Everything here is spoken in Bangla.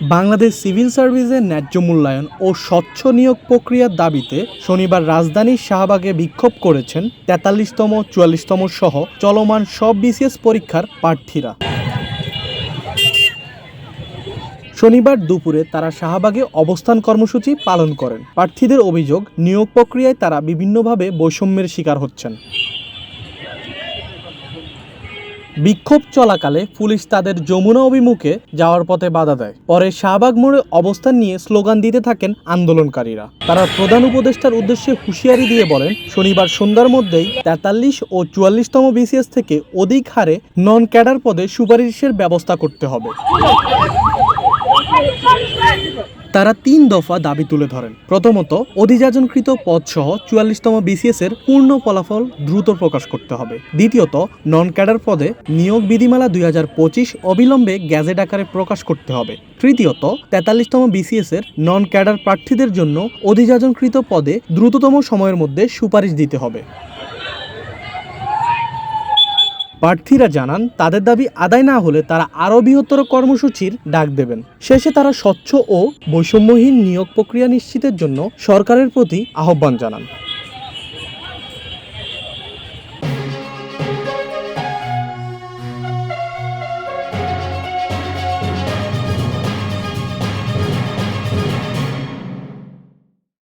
বাংলাদেশ সিভিল সার্ভিসের ন্যায্য মূল্যায়ন ও স্বচ্ছ নিয়োগ প্রক্রিয়ার দাবিতে শনিবার রাজধানীর শাহবাগে বিক্ষোভ করেছেন তেতাল্লিশতম, চুয়াল্লিশতম সহ চলমান সব বিসিএস পরীক্ষার প্রার্থীরা। শনিবার দুপুরে তারা শাহবাগে অবস্থান কর্মসূচি পালন করেন। প্রার্থীদের অভিযোগ, নিয়োগ প্রক্রিয়ায় তারা বিভিন্নভাবে বৈষম্যের শিকার হচ্ছেন। বিক্ষোভ চলাকালে পুলিশ তাদের যমুনা অভিমুখে যাওয়ার পথে বাধা দেয়। পরে শাহবাগ মোড়ে অবস্থান নিয়ে স্লোগান দিতে থাকেন আন্দোলনকারীরা। তারা প্রধান উপদেষ্টার উদ্দেশ্যে হুঁশিয়ারি দিয়ে বলেন, শনিবার সন্ধ্যার মধ্যেই তেতাল্লিশ ও চুয়াল্লিশতম বিসিএস থেকে অধিক হারে নন ক্যাডার পদে সুপারিশের ব্যবস্থা করতে হবে। তারা তিন দফা দাবি তুলে ধরেন। প্রথমত, অধিযাজনকৃত পদসহ চুয়াল্লিশতম বিসিএস এর পূর্ণ ফলাফল দ্রুত প্রকাশ করতে হবে। দ্বিতীয়ত নন ক্যাডার পদে নিয়োগ বিধিমালা দুই হাজার পঁচিশ অবিলম্বে গ্যাজেট আকারে প্রকাশ করতে হবে। তৃতীয়ত, তেতাল্লিশতম বিসিএস এর নন ক্যাডার প্রার্থীদের জন্য অধিযাজনকৃত পদে দ্রুততম সময়ের মধ্যে সুপারিশ দিতে হবে। প্রার্থীরা জানান, তাদের দাবি আদায় না হলে তারা আরও বৃহত্তর কর্মসূচির ডাক দেবেন। শেষে তারা স্বচ্ছ ও বৈষম্যহীন নিয়োগ প্রক্রিয়া নিশ্চিতের জন্য সরকারের প্রতি আহ্বান জানান।